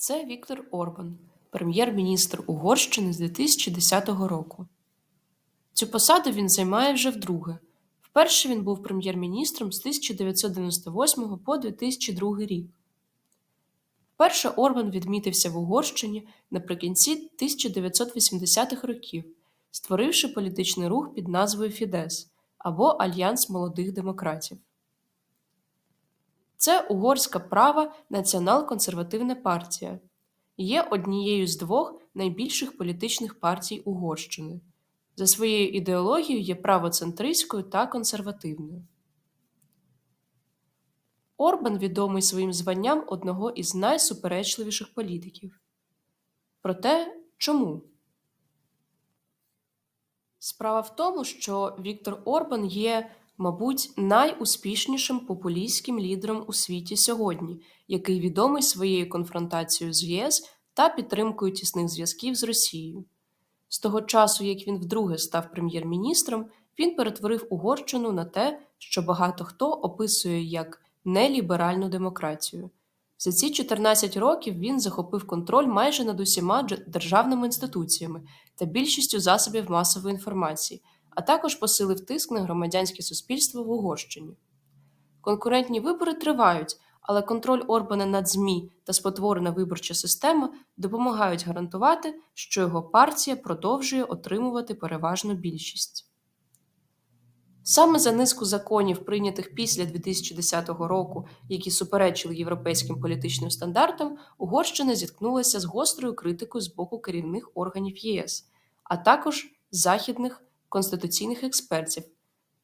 Це Віктор Орбан, прем'єр-міністр Угорщини з 2010 року. Цю посаду він займає вже вдруге. Вперше він був прем'єр-міністром з 1998 по 2002 рік. Вперше Орбан відмітився в Угорщині наприкінці 1980-х років, створивши політичний рух під назвою Фідес або Альянс молодих демократів. Це угорська права націонал-консервативна партія. Є однією з двох найбільших політичних партій Угорщини. За своєю ідеологією є правоцентристською та консервативною. Орбан відомий своїм званням одного із найсуперечливіших політиків. Проте чому? Справа в тому, що Віктор Орбан є, мабуть, найуспішнішим популістським лідером у світі сьогодні, який відомий своєю конфронтацією з ЄС та підтримкою тісних зв'язків з Росією. З того часу, як він вдруге став прем'єр-міністром, він перетворив Угорщину на те, що багато хто описує як неліберальну демократію. За ці 14 років він захопив контроль майже над усіма державними інституціями та більшістю засобів масової інформації, а також посилив тиск на громадянське суспільство в Угорщині. Конкурентні вибори тривають, але контроль Орбана над ЗМІ та спотворена виборча система допомагають гарантувати, що його партія продовжує отримувати переважну більшість. Саме за низку законів, прийнятих після 2010 року, які суперечили європейським політичним стандартам, Угорщина зіткнулася з гострою критикою з боку керівних органів ЄС, а також західних конституційних експертів,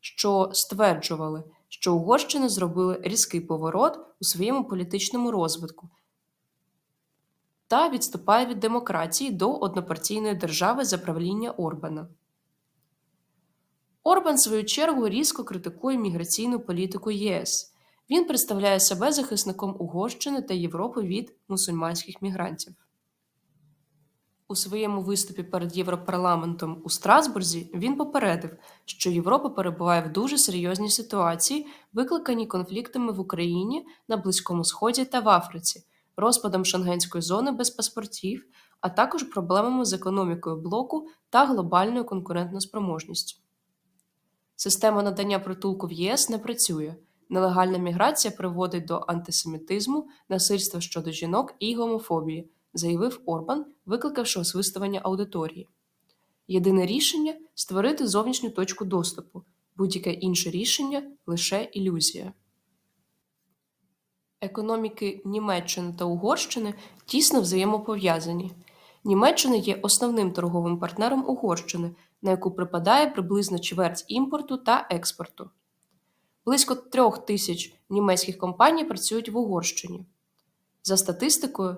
що стверджували, що Угорщина зробила різкий поворот у своєму політичному розвитку та відступає від демократії до однопартійної держави за правління Орбана. Орбан, в свою чергу, різко критикує міграційну політику ЄС. Він представляє себе захисником Угорщини та Європи від мусульманських мігрантів. У своєму виступі перед Європарламентом у Страсбурзі він попередив, що Європа перебуває в дуже серйозній ситуації, викликаній конфліктами в Україні, на Близькому Сході та в Африці, розпадом шенгенської зони без паспортів, а також проблемами з економікою блоку та глобальною конкурентноспроможністю. Система надання притулку в ЄС не працює. Нелегальна міграція приводить до антисемітизму, насильства щодо жінок і гомофобії, заявив Орбан, викликавши освистування аудиторії. Єдине рішення створити зовнішню точку доступу, будь-яке інше рішення лише ілюзія. Економіки Німеччини та Угорщини тісно взаємопов'язані. Німеччина є основним торговим партнером Угорщини, на яку припадає приблизно чверть імпорту та експорту. Близько трьох тисяч німецьких компаній працюють в Угорщині. За статистикою,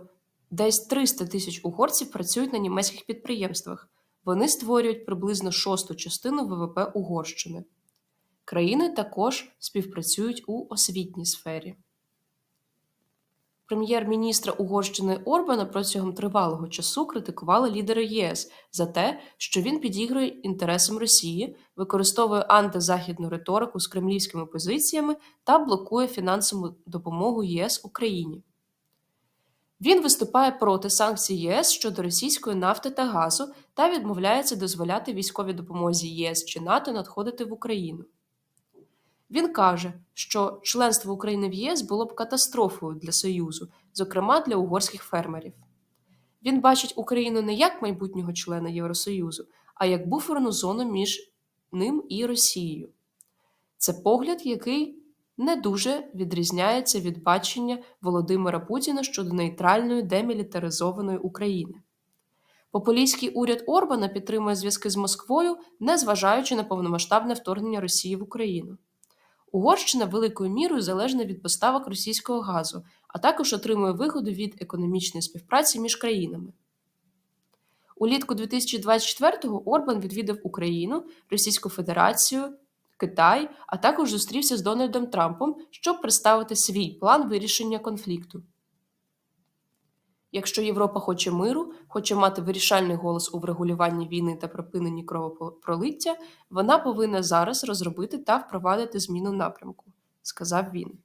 десь 300 тисяч угорців працюють на німецьких підприємствах. Вони створюють приблизно шосту частину ВВП Угорщини. Країни також співпрацюють у освітній сфері. Прем'єр-міністра Угорщини Орбана протягом тривалого часу критикували лідери ЄС за те, що він підігрує інтересам Росії, використовує антизахідну риторику з кремлівськими позиціями та блокує фінансову допомогу ЄС Україні. Він виступає проти санкцій ЄС щодо російської нафти та газу та відмовляється дозволяти військовій допомозі ЄС чи НАТО надходити в Україну. Він каже, що членство України в ЄС було б катастрофою для Союзу, зокрема для угорських фермерів. Він бачить Україну не як майбутнього члена Євросоюзу, а як буферну зону між ним і Росією. Це погляд, який не дуже відрізняється від бачення Володимира Путіна щодо нейтральної демілітаризованої України. Популістський уряд Орбана підтримує зв'язки з Москвою, незважаючи на повномасштабне вторгнення Росії в Україну. Угорщина великою мірою залежна від поставок російського газу, а також отримує вигоду від економічної співпраці між країнами. Улітку 2024-го Орбан відвідав Україну, Російську Федерацію, Китай, а також зустрівся з Дональдом Трампом, щоб представити свій план вирішення конфлікту. Якщо Європа хоче миру, хоче мати вирішальний голос у врегулюванні війни та припиненні кровопролиття, вона повинна зараз розробити та впровадити зміну напрямку, сказав він.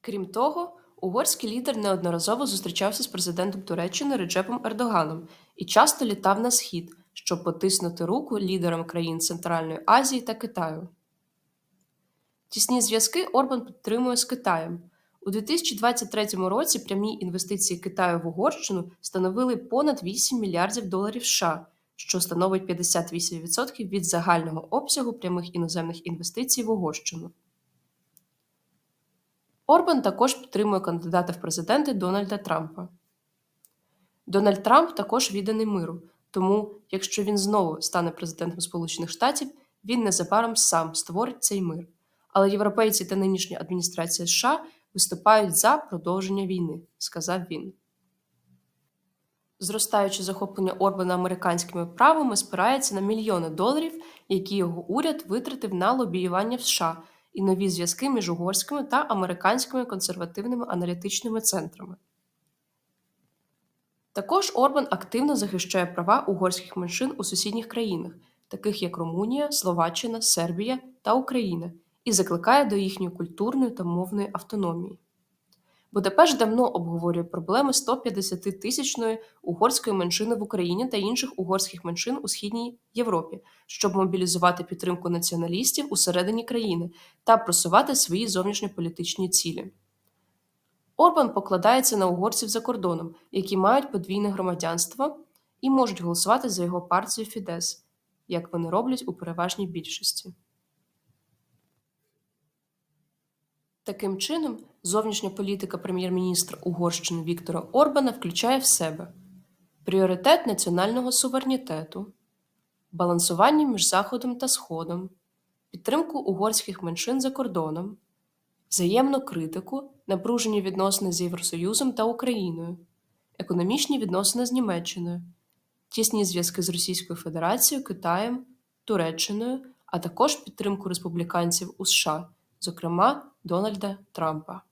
Крім того, Угорський лідер неодноразово зустрічався з президентом Туреччини Реджепом Ердоганом і часто літав на схід, щоб потиснути руку лідерам країн Центральної Азії та Китаю. Тісні зв'язки Орбан підтримує з Китаєм. У 2023 році прямі інвестиції Китаю в Угорщину становили понад 8 мільярдів доларів США, що становить 58% від загального обсягу прямих іноземних інвестицій в Угорщину. Орбан також підтримує кандидата в президенти Дональда Трампа. Дональд Трамп також відданий миру, тому, якщо він знову стане президентом Сполучених Штатів, він незабаром сам створить цей мир. Але європейці та нинішня адміністрація США виступають за продовження війни, сказав він. Зростаюче захоплення Орбана американськими правами спирається на мільйони доларів, які його уряд витратив на лобіювання в США і нові зв'язки між угорськими та американськими консервативними аналітичними центрами. Також Орбан активно захищає права угорських меншин у сусідніх країнах, таких як Румунія, Словаччина, Сербія та Україна, і закликає до їхньої культурної та мовної автономії. Будапешт давно обговорює проблеми 150-тисячної угорської меншини в Україні та інших угорських меншин у східній Європі, щоб мобілізувати підтримку націоналістів усередині країни та просувати свої зовнішньополітичні цілі. Орбан покладається на угорців за кордоном, які мають подвійне громадянство і можуть голосувати за його партію Фідес, як вони роблять у переважній більшості. Таким чином, зовнішня політика прем'єр-міністра Угорщини Віктора Орбана включає в себе пріоритет національного суверенітету, балансування між Заходом та Сходом, підтримку угорських меншин за кордоном, взаємну критику, напружені відносини з Євросоюзом та Україною, економічні відносини з Німеччиною, тісні зв'язки з Російською Федерацією, Китаєм, Туреччиною, а також підтримку республіканців у США, зокрема Дональда Трампа.